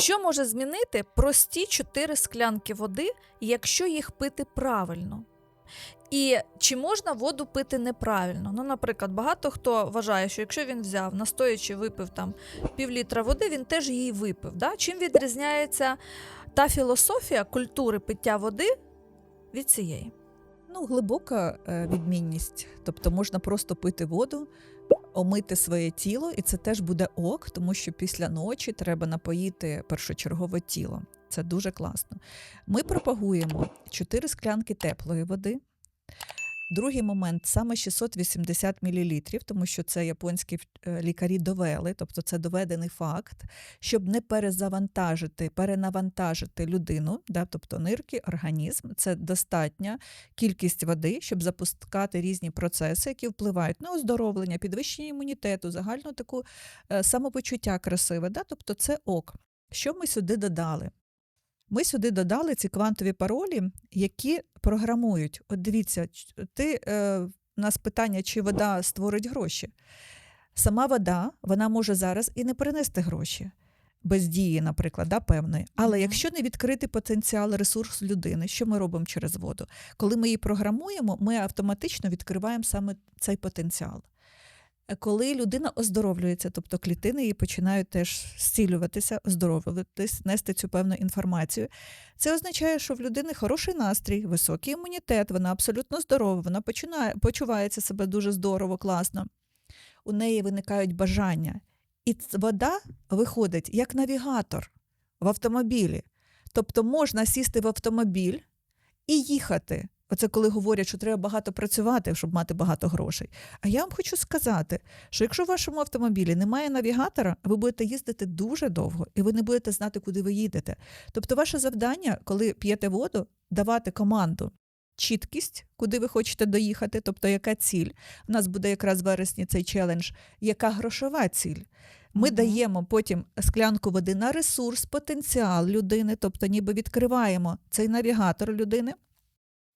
Що може змінити прості 4 склянки води, якщо їх пити правильно? І чи можна воду пити неправильно? Ну, наприклад, багато хто вважає, що якщо він взяв, настоячи випив там півлітра води, він теж її випив. Да? Чим відрізняється та філософія культури пиття води від цієї? Ну, глибока е, відмінність. Тобто можна просто пити воду, омити своє тіло, і це теж буде ок, тому що після ночі треба напоїти першочергове тіло. Це дуже класно. Ми пропагуємо 4 склянки теплої води. Другий момент саме 680 мл, тому що це японські е, лікарі довели, тобто це доведений факт, щоб не перезавантажити, перенавантажити людину, да, тобто нирки, організм. Це достатня кількість води, щоб запускати різні процеси, які впливають на оздоровлення, підвищення імунітету, загальну таку е, самопочуття красиве. Да? Тобто це ок. Що ми сюди додали? Ми сюди додали ці квантові паролі, які програмують. От дивіться, ти, е, у нас питання, чи вода створить гроші. Сама вода вона може зараз і не принести гроші. Без дії, наприклад, да, певної. Але Мгм. якщо не відкрити потенціал ресурс людини, що ми робимо через воду? Коли ми її програмуємо, ми автоматично відкриваємо саме цей потенціал. Е, Коли людина оздоровлюється, тобто клітини її починають теж зцілюватися, оздоровлюватись, нести цю певну інформацію. Це означає, що в людини хороший настрій, високий імунітет, вона абсолютно здорова, вона починає, почувається себе дуже здорово, класно. У неї виникають бажання. І вода виходить як навігатор в автомобілі. Тобто можна сісти в автомобіль і їхати. Оце коли говорять, що треба багато працювати, щоб мати багато грошей. А я вам хочу сказати, що якщо в вашому автомобілі немає навігатора, ви будете їздити дуже довго, і ви не будете знати, куди ви їдете. Тобто, ваше завдання, коли п'єте воду, давати команду. Чіткість, куди ви хочете доїхати, тобто яка ціль. У нас буде якраз в вересні цей челендж, яка грошова ціль. Ми Мгм. даємо потім склянку води на ресурс, потенціал людини, тобто ніби відкриваємо цей навігатор людини,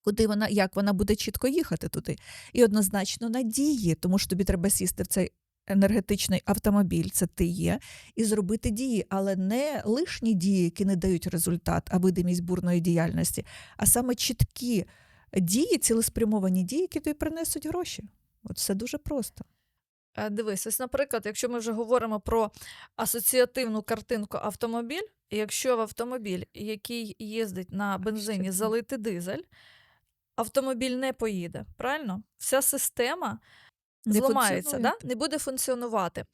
куди вона, як вона буде чітко їхати туди. І однозначно надії, тому що тобі треба сісти в цей енергетичний автомобіль, це ти є, і зробити дії, але не лишні дії, які не дають результат, а видимість бурної діяльності, а саме чіткі дії, цілеспрямовані дії, які тобі принесуть гроші. От все дуже просто. Е, Дивись, ось, наприклад, якщо ми вже говоримо про асоціативну картинку автомобіль, якщо в автомобіль, який їздить на бензині, залити дизель, автомобіль не поїде. Правильно? Вся система Не зламається, да? не буде функціонувати.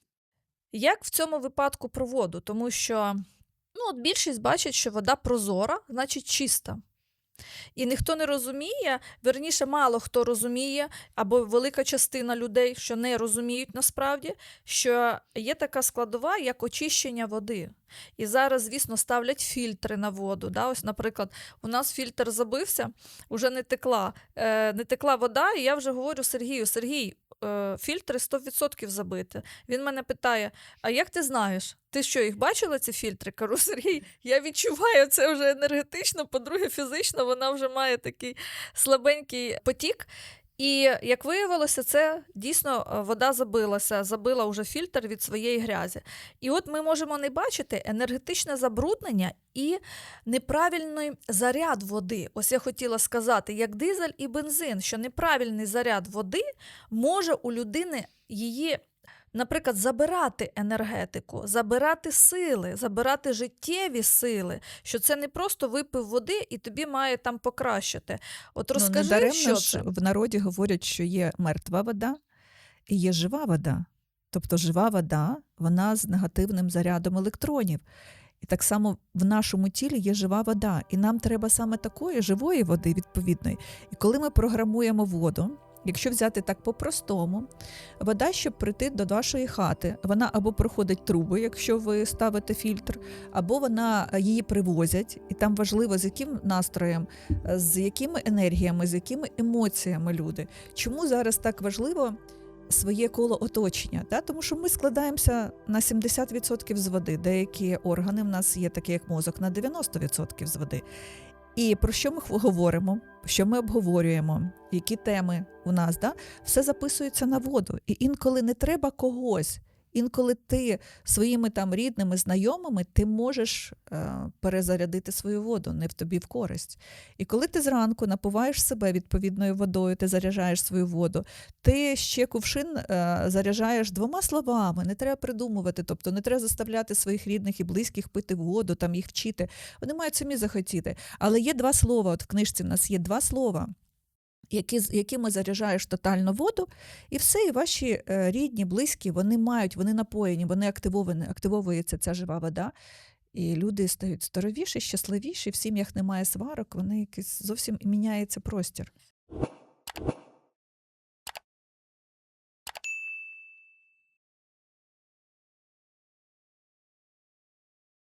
Як в цьому випадку про воду? Тому що ну, от більшість бачить, що вода прозора, значить чиста. І ніхто не розуміє, верніше, мало хто розуміє, або велика частина людей, що не розуміють насправді, що є така складова, як очищення води. І зараз, звісно, ставлять фільтри на воду. Да? Ось, наприклад, у нас фільтр забився, вже не текла, е, не текла вода, і я вже говорю Сергію: Сергій, е, фільтри 100% забити. Він мене питає: а як ти знаєш? Ти що, їх бачила, ці фільтри? Кажу, Сергій, я відчуваю це вже енергетично, по-друге, фізично вона вже має такий слабенький потік. І як виявилося, це дійсно е, вода забилася, забила вже фільтр від своєї грязі. І от ми можемо не бачити енергетичне забруднення і неправильний заряд води. Ось я хотіла сказати, як дизель і бензин, що неправильний заряд води може у людини її. Наприклад, забирати енергетику, забирати сили, забирати життєві сили, що це не просто випив води і тобі має там покращити. От Ну, розкажи, що це? в народі говорять, що є мертва вода і є жива вода. Тобто жива вода, вона з негативним зарядом електронів. І так само в нашому тілі є жива вода, і нам треба саме такої живої води, відповідної. І коли ми програмуємо воду, якщо взяти так по-простому, вода, щоб прийти до вашої хати, вона або проходить труби, якщо ви ставите фільтр, або вона е, її привозять, і там важливо, з яким настроєм, е, з якими енергіями, з якими емоціями люди. Чому зараз так важливо своє коло оточення? Да? Тому що ми складаємося на 70% з води. Деякі органи в нас є такі, як мозок, на 90% з води. І про що ми говоримо, що ми обговорюємо, які теми у нас, да? все записується на воду. І інколи не треба когось Інколи ти своїми там рідними, знайомими, ти можеш е, перезарядити свою воду, не в тобі в користь. І коли ти зранку напуваєш себе відповідною водою, ти заряджаєш свою воду, ти ще кувшин е, заряджаєш двома словами, не треба придумувати, тобто не треба заставляти своїх рідних і близьких пити воду, там їх вчити. Вони мають самі захотіти. Але є два слова. От в книжці в нас є два слова. Які, якими заряджаєш тотально воду, і все, і ваші е, рідні, близькі, вони мають, вони напоєні, вони активовані, активовується ця жива вода, і люди стають здоровіші, щасливіші, в сім'ях немає сварок, вони якийсь зовсім міняється простір.